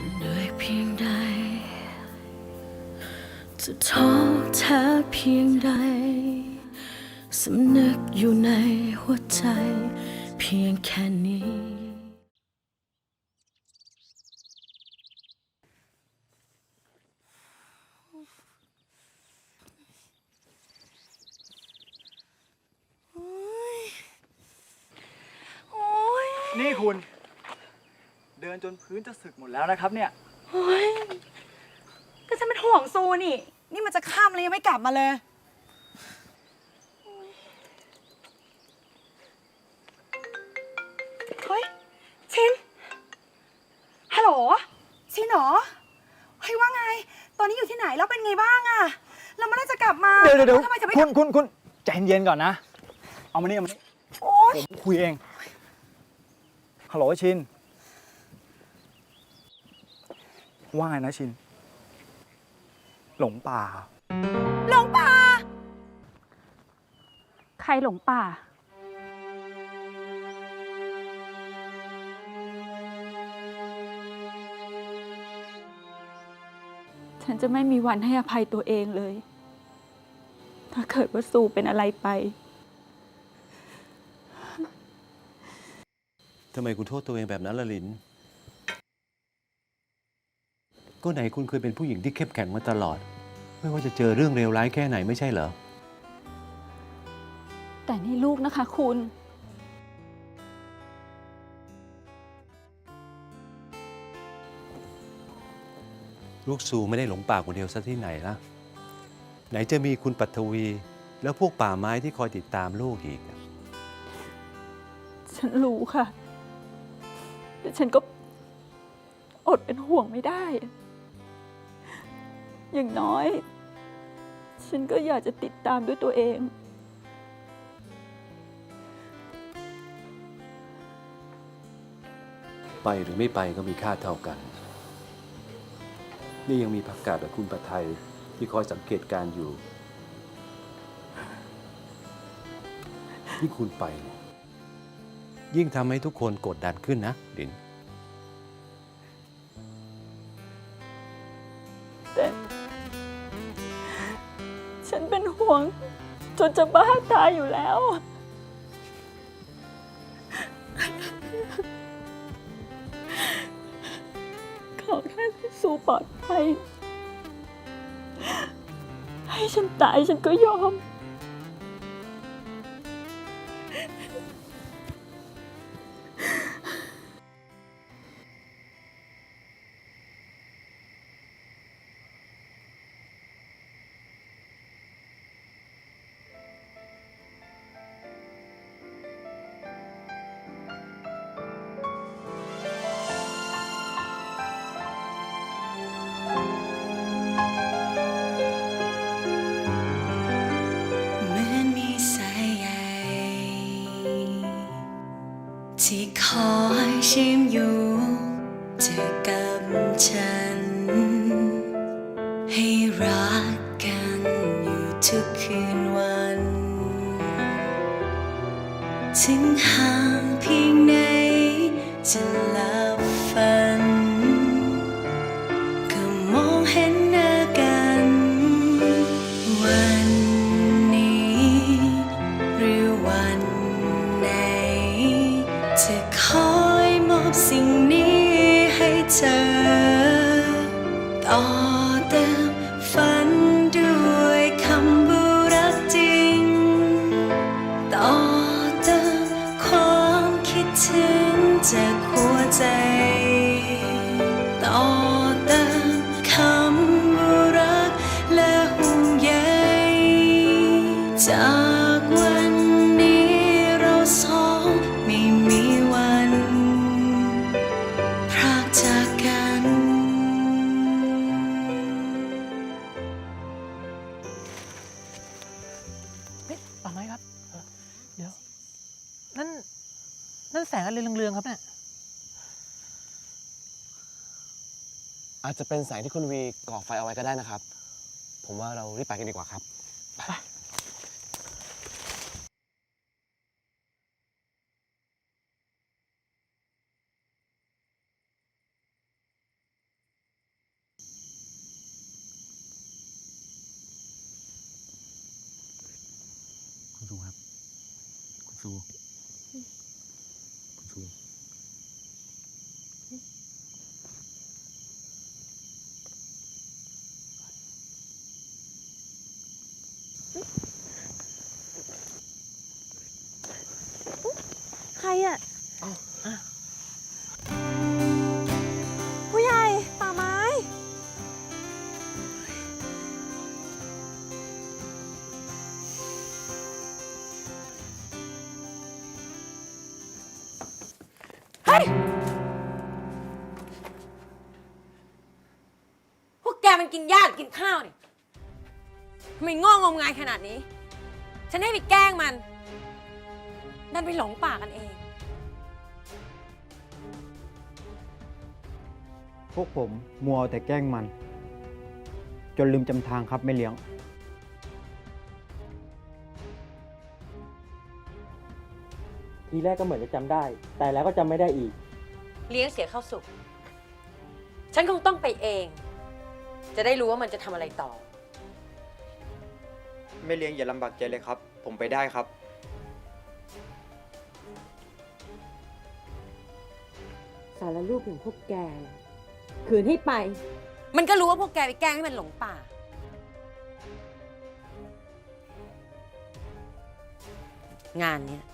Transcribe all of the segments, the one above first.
จะเหนื่อยเพียงใด จะท้อแท้เพียงใด สำนึกอยู่ในหัวใจ เพียงแค่นี้ นี่คุณ ดินจนพื้นจะสึกหมดแล้วนะครับเนี่ยโอ้ยก็ฉันเป็นห่วงซูนี่ นี่มันจะข้ามเลยยังไม่กลับมาเลยโอ๊ยเฮ้ย ชิน ฮัลโหล ชินเหรอ เฮ้ยว่าไง ตอนนี้อยู่ที่ไหนแล้วเป็นไงบ้างอะแล้วเมื่อไหรจะกลับมาเดี๋ยวเดี๋ยวเดี๋ยวทำไมจะไม่คุณคุณคุณใจเย็นๆก่อนนะ เอามานี่เอามานี่โอ๊ยผมคุยเองฮัลโหลชิน ว่าไงนะชิน หลงป่า หลงป่า ใครหลงป่า ฉันจะไม่มีวันให้อภัยตัวเองเลย ถ้าเกิดว่าสูเป็นอะไรไป ทำไมคุณโทษตัวเองแบบนั้นล่ะลิน ก็ไหนคุณเคยเป็นผู้หญิงที่เข้มแข็งมาตลอด ไม่ว่าจะเจอเรื่องเลวร้ายแค่ไหนไม่ใช่เหรอ แต่นี่ลูกนะคะคุณ ลูกซูไม่ได้หลงป่าคนเดียวซะที่ไหนละไหนจะมีคุณปัทวี แล้วพวกป่าไม้ที่คอยติดตามลูกอีกอะฉันรู้ค่ะ แต่ฉันก็อดเป็นห่วงไม่ได้อ ย่างน้อย ฉันก็อยากจะติดตามด้วยตัวเอง ไปหรือไม่ไปก็มีค่าเท่ากัน นี่ยังมีผักกาดกับคุณปัทไทยที่คอยสังเกตการณ์อยู่ยิ่งคุณไปเนี่ยยิ่งทำให้ทุกคนกดดันขึ้นนะลิน นจะบ้าตายอยู่แล้ว ขอแค่สู้ปลอดภัย ให้ฉันตายฉันก็ยอม เจอกับฉัน ให้รักกันอยู่ทุกคืนวัน ถึงห่างเพียงไหนจะ งจา จะเป็นแสงที่คุณวีก่อไฟเอาไว้ก็ได้นะครับ ผมว่าเรารีบไปกันดีกว่าครับไปคุณซูครับ คุณซู พวกแกมันกินหญ้าหรือกินข้าวเนี่ยทำไมง่งมงายขนาดนี้ ฉันให้ไปแกล้งมัน ดันไปหลงป่ากันเอง พวกผมมัวแต่แกล้งมัน จนลืมจำทางครับไม่เลี้ยง ทีแรกก็เหมือนจะจำได้ แต่แล้วก็จำไม่ได้อีก เลี้ยงเสียเข้าสุก ฉันคงต้องไปเอง จะได้รู้ว่ามันจะทำอะไรต่อ ไม่เลี้ยงอย่าลำบากใจเลยครับ ผมไปได้ครับ สารรูปอย่างพวกแกคืนให้ไป มันก็รู้ว่าพวกแกไปแกล้งให้มันหลงป่า งานเนี้ย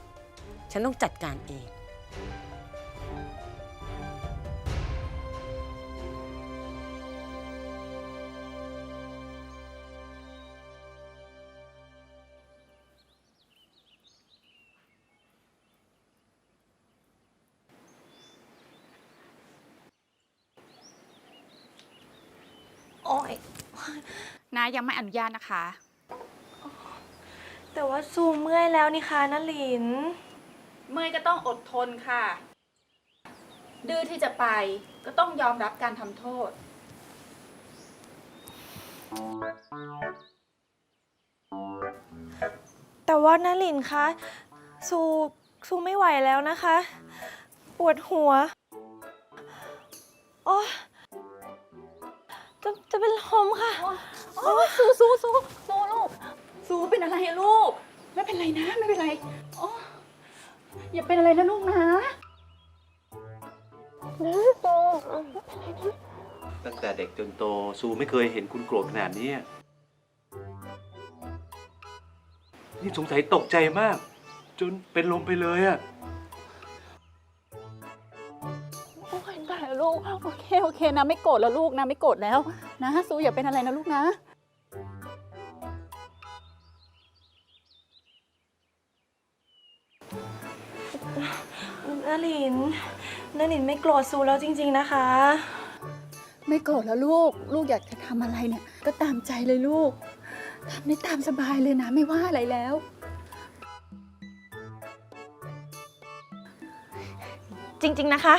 ฉันต้องจัดการเอง โอ้ยนายังไม่อนุญาตนะคะ แต่ว่าซูเมื่อยแล้วนี่คะนลิน เมื่อยก็ต้องอดทนค่ะ ดื้อที่จะไปก็ต้องยอมรับการทำโทษ แต่ว่านลินคะซูซูไม่ไหวแล้วนะคะ ปวดหัวโอ้จะจะเป็นลมค่ะ โอ้ยสู้สู้สู้สู้ลูกสู้เป็นอะไรอะลูก ไม่เป็นไรนะ ไม่เป็นไร โอ้ อย่าเป็นอะไรนะลูกนะตั้งแต่เด็กจนโตซูไม่เคยเห็นคุณโกรธขนาดนี้ นี่สงสัยตกใจมาก จนเป็นลมไปเลยอะโอ้ยตายแล้วลูก โอเค โอเคนะ ไม่โกรธแล้วลูกนะ ไม่โกรธแล้ว นะซูอย่าเป็นอะไรนะลูกนะ ลินนลินไม่โกรธซูแล้วจริง ๆนะคะ ไม่โกรธแล้วลูก ลูกอยากจะทำอะไรเนี่ย ก็ตามใจเลยลูกทำได้ตามสบายเลยนะ ไม่ว่าอะไรแล้ว จริง ๆ นะคะ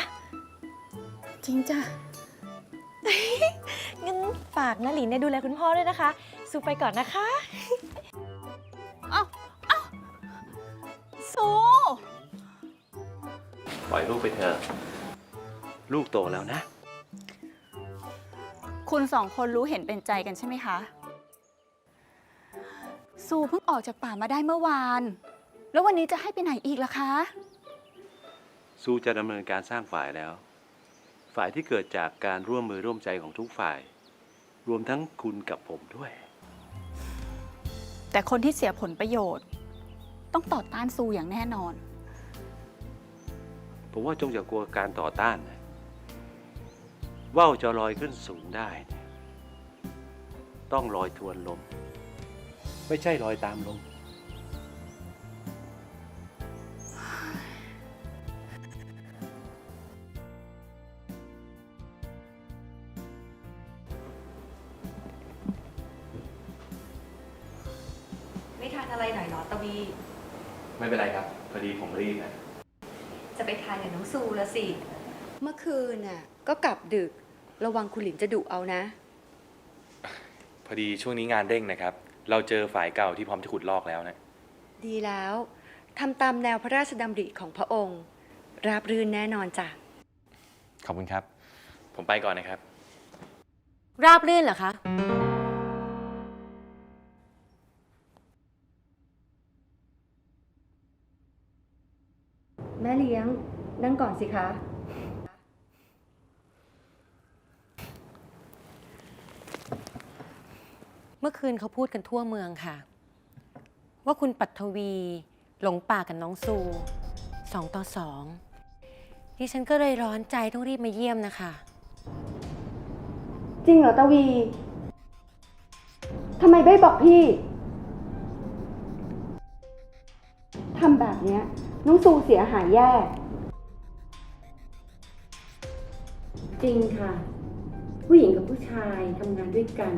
จริงจ้ะ งั้นฝากนลินเนี่ยดูแลคุณพ่อด้วยนะคะซูไปก่อนนะคะ ล่อยลูกไปเถอะ ลูกโตแล้วนะ คุณสองคนรู้เห็นเป็นใจกันใช่ไหมคะ ซูเพิ่งออกจากป่ามาได้เมื่อวาน แล้ววันนี้จะให้ไปไหนอีกล่ะคะ ซูจะดำเนินการสร้างฝ่ายแล้ว ฝ่ายที่เกิดจากการร่วมมือร่วมใจของทุกฝ่าย รวมทั้งคุณกับผมด้วย แต่คนที่เสียผลประโยชน์ ต้องต่อต้านซูอย่างแน่นอน ผมว่าจงอย่ากลัวการต่อต้านนะว่าวจะลอยขึ้นสูงได้ต้องลอยทวนลม ไม่ใช่ลอยตามลม นน่ะ ก็กลับดึก ระวังคุณหลินจะดุเอานะ พอดีช่วงนี้งานเร่งนะครับ เราเจอฝ่ายเก่าที่พร้อมจะขุดลอกแล้วนะ ดีแล้วทำตามแนวพระราชดำริของพระองค์ ราบรื่นแน่นอนจ้ะ ขอบคุณครับ ผมไปก่อนนะครับ ราบรื่นเหรอคะนั่งก่อนสิคะ มื่อคืนเขาพูดกันทั่วเมืองค่ะ ว่าคุณปัทวีหลงป่ากับน้องซูสองต่อสองดิฉันก็เลยร้อนใจต้องรีบมาเยี่ยมนะคะ จริงเหรอตาวีทำไมไม่บอกพี่ทำแบบเนี้ยน้องซูเสียหายแย่ จริงค่ะ ผู้หญิงกับผู้ชายทำงานด้วยกัน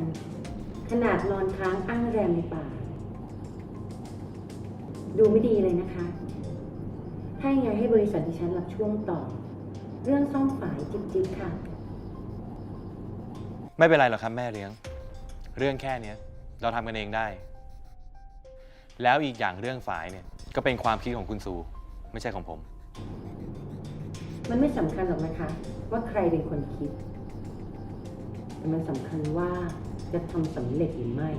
ขนาดนอนค้างอ้างแรมในป่า ดูไม่ดีเลยนะคะถ้ายังไงให้บริษัทดิฉันรับช่วงต่อ เรื่องซ่อมฝายจิ๊บๆค่ะ ไม่เป็นไรหรอกครับแม่เลี้ยง เรื่องแค่เนี้ยเราทำกันเองได้ แล้วอีกอย่างเรื่องฝายเนี่ยก็เป็นความคิดของคุณซู ไม่ใช่ของผม มันไม่สำคัญหรอกนะคะ ว่าใครเป็นคนคิด แต่มันสำคัญว่า จะทำสำเร็จหรือไม่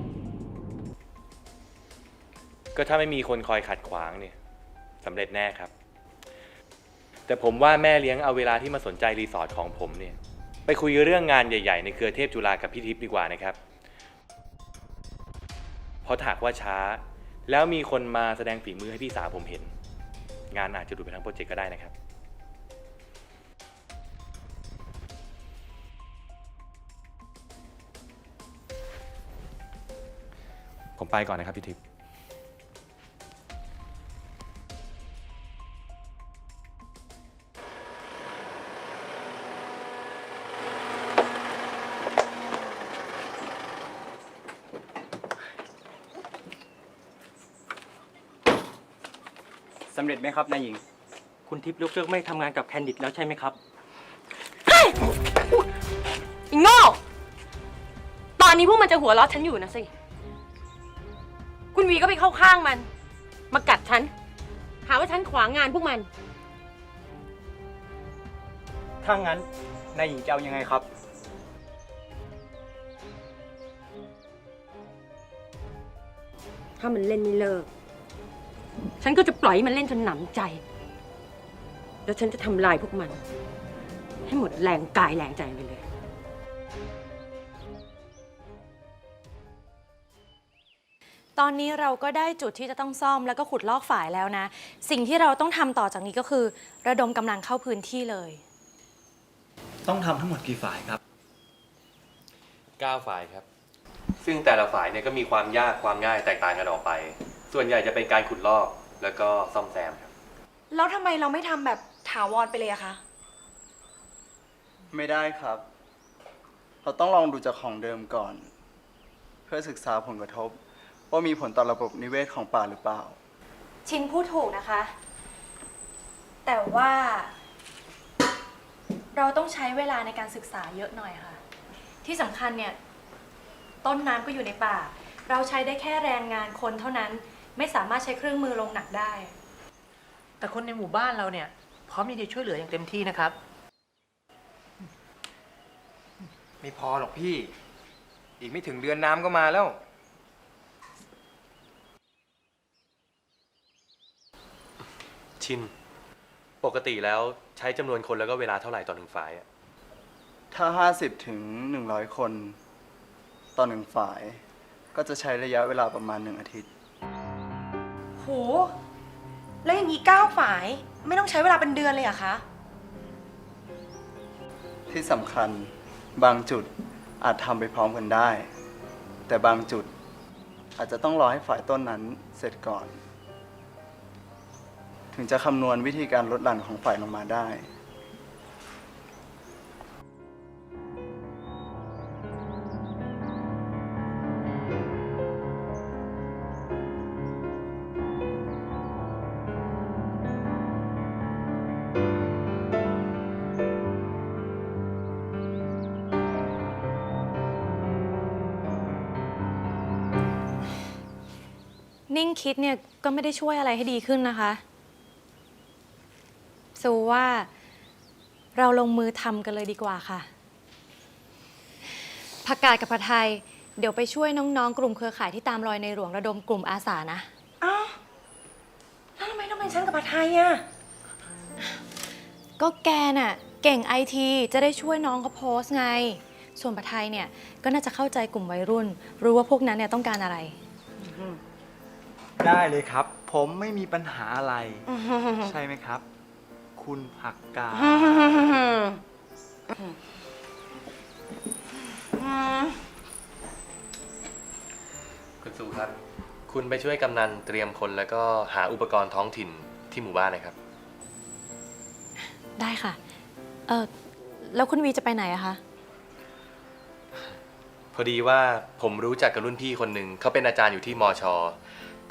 ก็ถ้าไม่มีคนคอยขัดขวางเนี่ยสำเร็จแน่ครับ แต่ผมว่าแม่เลี้ยงเอาเวลาที่มาสนใจรีสอร์ทของผมเนี่ย ไปคุยเรื่องงานใหญ่ ๆ ในเครือเทพจุฬากับพี่ทิพย์ดีกว่านะครับ เพราะถากว่าช้า แล้วมีคนมาแสดงฝีมือให้พี่สาวผมเห็น งานอาจจะดูไปทั้งโปรเจกต์ก็ได้นะครับ ผมไปก่อนนะครับพี่ทิพย์สำเร็จไหมครับนายหญิง คุณทิพย์ยกเลิกไม่ทำงานกับแคนดิดแล้วใช่ไหมครับอีโง่ ตอนนี้พวกมันจะหัวเราะฉันอยู่นะสิคุณ วีก็ไปเข้าข้างมัน มากัดฉัน หาว่าฉันขวางงานพวกมัน ถ้างั้นนายหญิงจะเอายังไงครับ ถ้ามันเล่นไม่เลิก ฉันก็จะปล่อยให้มันเล่นจนหนำใจ แล้วฉันจะทำลายพวกมัน ให้หมดแรงกายแรงใจไปเลย ตอนนี้เราก็ได้จุดที่จะต้องซ่อมแล้วก็ขุดลอกฝายแล้วนะ สิ่งที่เราต้องทำต่อจากนี้ก็คือ ระดมกำลังเข้าพื้นที่เลย ต้องทำทั้งหมดกี่ฝ่ายครับ 9 ฝ่ายครับ ซึ่งแต่ละฝ่ายเนี่ยก็มีความยากความง่ายแตกต่างกันออกไป ส่วนใหญ่จะเป็นการขุดลอกแล้วก็ซ่อมแซมครับ แล้วทำไมเราไม่ทำแบบถาวรไปเลยอะคะ ไม่ได้ครับ เราต้องลองดูจากของเดิมก่อน เพื่อศึกษาผลกระทบ ว่ามีผลต่อระบบนิเวศของป่าหรือเปล่า ชินพูดถูกนะคะ แต่ว่า เราต้องใช้เวลาในการศึกษาเยอะหน่อยค่ะ ที่สำคัญเนี่ย ต้นน้ำก็อยู่ในป่า เราใช้ได้แค่แรงงานคนเท่านั้น ไม่สามารถใช้เครื่องมือลงหนักได้ แต่คนในหมู่บ้านเราเนี่ย พร้อมที่จะช่วยเหลืออย่างเต็มที่นะครับ ไม่พอหรอกพี่ อีกไม่ถึงเดือนน้ำก็มาแล้ว ชิน ปกติแล้วใช้จำนวนคนแล้วก็เวลาเท่าไหร่ต่อหนึ่งฝ่ายอะถ้า 50 ถึง 100 คน ต่อหนึ่งฝ่าย ก็จะใช้ระยะเวลาประมาณหนึ่งอาทิตย์ โห แล้วอย่างนี้เก้าฝายไม่ต้องใช้เวลาเป็นเดือนเลยเหรอะคะ ที่สำคัญบางจุดอาจทำไปพร้อมกันได้ แต่บางจุดอาจจะต้องรอให้ฝ่ายต้นนั้นเสร็จก่อน ถึงจะคำนวณวิธีการลดหลั่นของฝ่ายลงมาได้ นิ่งคิดเนี่ยก็ไม่ได้ช่วยอะไรให้ดีขึ้นนะคะ สูว่าเราลงมือทำกันเลยดีกว่าค่ะผักกาดกับผัดไทย เดี๋ยวไปช่วยน้องๆ กลุ่มเครือข่ายที่ตามรอยในหลวงระดมกลุ่มอาสานะ อ้าวแล้วทำไมต้องเป็นฉันกับผัดไทยอะก็แกน่ะ เก่งไอทีจะได้ช่วยน้องเขาโพสต์ไง ส่วนปะไทยเนี่ย ก็น่าจะเข้าใจกลุ่มวัยรุ่น รู้ว่าพวกนั้นเนี่ยต้องการอะไร ได้เลยครับ ผมไม่มีปัญหาอะไร ใช่ไหมครับ คุณผักกาดคุณซูครับ คุณไปช่วยกำนันเตรียมคนแล้วก็หาอุปกรณ์ท้องถิ่นที่หมู่บ้านนะครับ ได้ค่ะ เออแล้วคุณวีจะไปไหนอะคะ พอดีว่าผมรู้จักกับรุ่นพี่คนหนึ่งเขาเป็นอาจารย์อยู่ที่มอชอ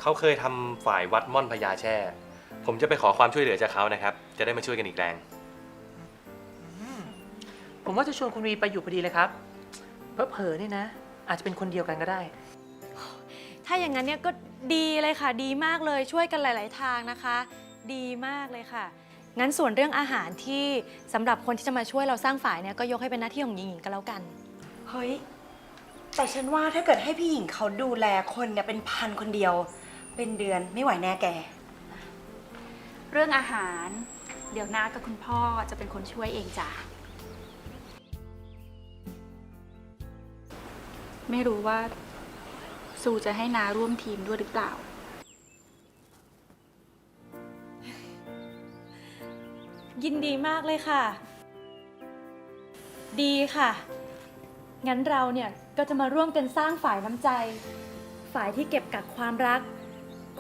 เขาเคยทำฝ่ายวัดม่อนพญาแช่ ผมจะไปขอความช่วยเหลือจากเขานะครับ จะได้มาช่วยกันอีกแรง ผมว่าจะชวนคุณวีไปอยู่พอดีเลยครับเพอๆนี่นะ อาจจะเป็นคนเดียวกันก็ได้ ถ้าอย่างนั้นเนี่ยก็ดีเลยค่ะ ดีมากเลยช่วยกันหลาย ๆ ทางนะคะ ดีมากเลยค่ะ งั้นส่วนเรื่องอาหารที่สำหรับคนที่จะมาช่วยเราสร้างฝ่ายเนี่ยก็ยกให้เป็นหน้าที่ของหญิงหญิงก็แล้วกัน เฮ้ย แต่ฉันว่าถ้าเกิดให้พี่หญิงเขาดูแลคนเนี่ยเป็นพันคนเดียว เป็นเดือนไม่ไหวแน่แกเรื่องอาหาร เดี๋ยวน้ากับคุณพ่อจะเป็นคนช่วยเองจ้ะ ไม่รู้ว่าซูจะให้นาร่วมทีมด้วยหรือเปล่า ยินดีมากเลยค่ะ ดีค่ะ งั้นเราเนี่ยก็จะมาร่วมกันสร้างฝ่ายน้ำใจ ฝ่ายที่เก็บกักความรัก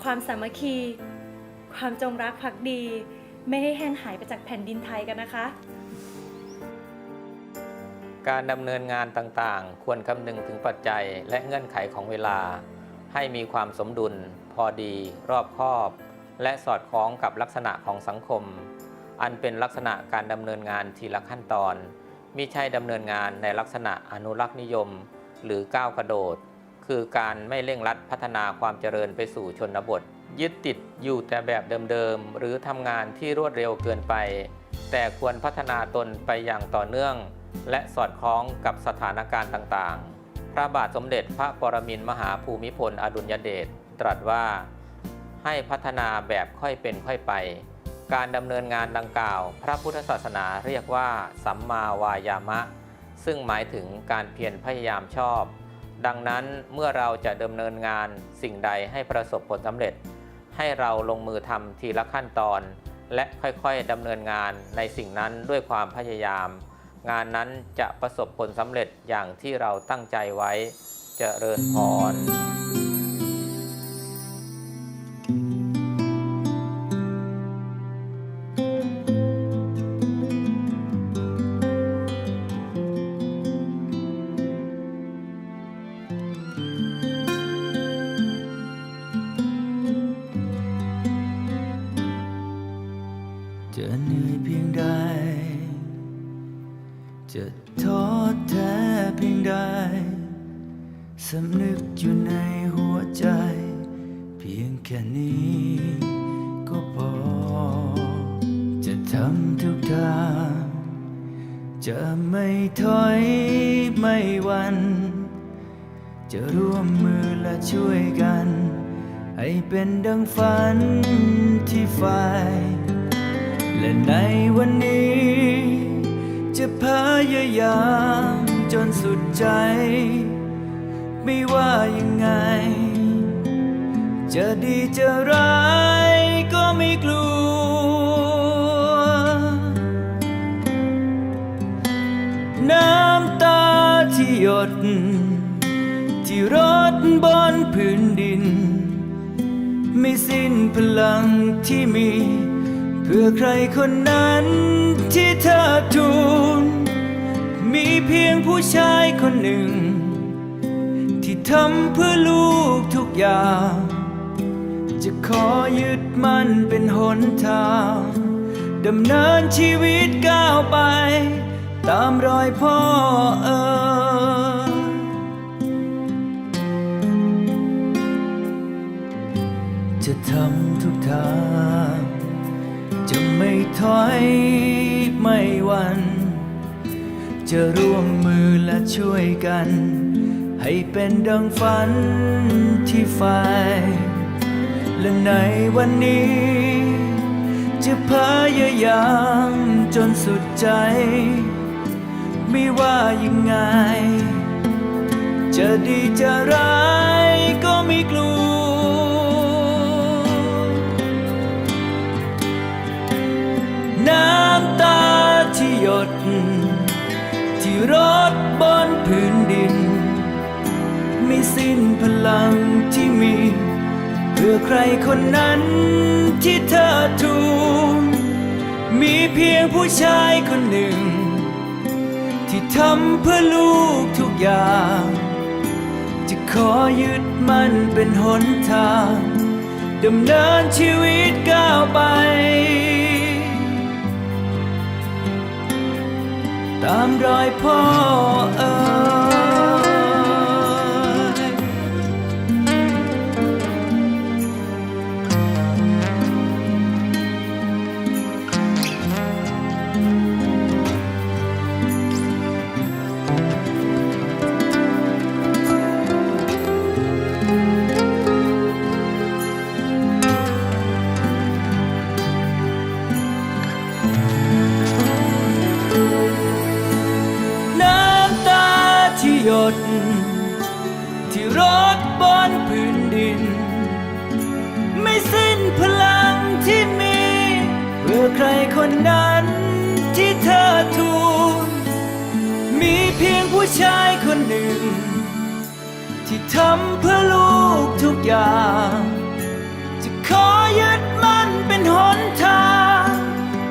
ความสามัคคี ความจงรักภักดี ไม่ให้แห้งหายไปจากแผ่นดินไทยกันนะคะ การดำเนินงานต่างๆ ควรคำนึงถึงปัจจัยและเงื่อนไขของเวลา ให้มีความสมดุล พอดี รอบคอบ และสอดคล้องกับลักษณะของสังคม อันเป็นลักษณะการดำเนินงานทีละขั้นตอนมิใช่ดำเนินงานในลักษณะอนุรักษ์นิยม หรือก้าวกระโดด คือการไม่เร่งรัดพัฒนาความเจริญไปสู่ชนบท ยึดติดอยู่แต่แบบเดิมๆ หรือทำงานที่รวดเร็วเกินไป แต่ควรพัฒนาตนไปอย่างต่อเนื่อง และสอดคล้องกับสถานการณ์ต่างๆ พระบาทสมเด็จพระปรมินทรมหาภูมิพลอดุลยเดชตรัสว่า ให้พัฒนาแบบค่อยเป็นค่อยไป การดำเนินงานดังกล่าว พระพุทธศาสนาเรียกว่า สัมมาวายามะ ซึ่งหมายถึงการเพียรพยายามชอบดังนั้นเมื่อเราจะดำเนินงานสิ่งใดให้ประสบผลสำเร็จ ให้เราลงมือทำทีละขั้นตอน และค่อยๆดำเนินงานในสิ่งนั้นด้วยความพยายาม งานนั้นจะประสบผลสำเร็จอย่างที่เราตั้งใจไว้เจริญพร จะร่วมมือและช่วยกัน ให้เป็นดังฝันที่ฝ่าย และในวันนี้ จะพยายามจนสุดใจ ไม่ว่ายังไง จะดีจะร้ายก็ไม่กลัว น้ำตาที่หยด รดบนพื้นดิน ไม่สิ้นพลังที่มี เพื่อใครคนนั้นที่เธอทูลมีเพียงผู้ชายคนหนึ่ง ที่ทำเพื่อลูกทุกอย่าง จะขอยึดมันเป็นหนทางดำเนินชีวิตก้าวไป ตามรอยพ่อเอ๋ จะทำทุกทาง จะไม่ถอยไม่วัน จะร่วมมือและช่วยกัน ให้เป็นดังฝันที่ฝ่และในวันนี้ จะพยายามจนสุดใจ ไม่ว่ายังไง จะดีจะร้ายก็ไม่กลัว รดบนพื้นดิน ไม่สิ้นพลังที่มี เพื่อใครคนนั้นที่เธอทูลมีเพียงผู้ชายคนหนึ่ง ที่ทำเพื่อลูกทุกอย่าง จะขอยึดมันเป็นหนทางดำเนินชีวิตก้าวไป ตามรอยพ่อเอ่ บนพื้นดิน ไม่สิ้นพลังที่มี เพื่อใครคนนั้นที่เธอทูลมีเพียงผู้ชายคนหนึ่ง ที่ทำเพื่อลูกทุกอย่าง จะขอยึดมั่นเป็นหนทาง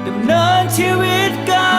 ดำเนินชีวิตก้า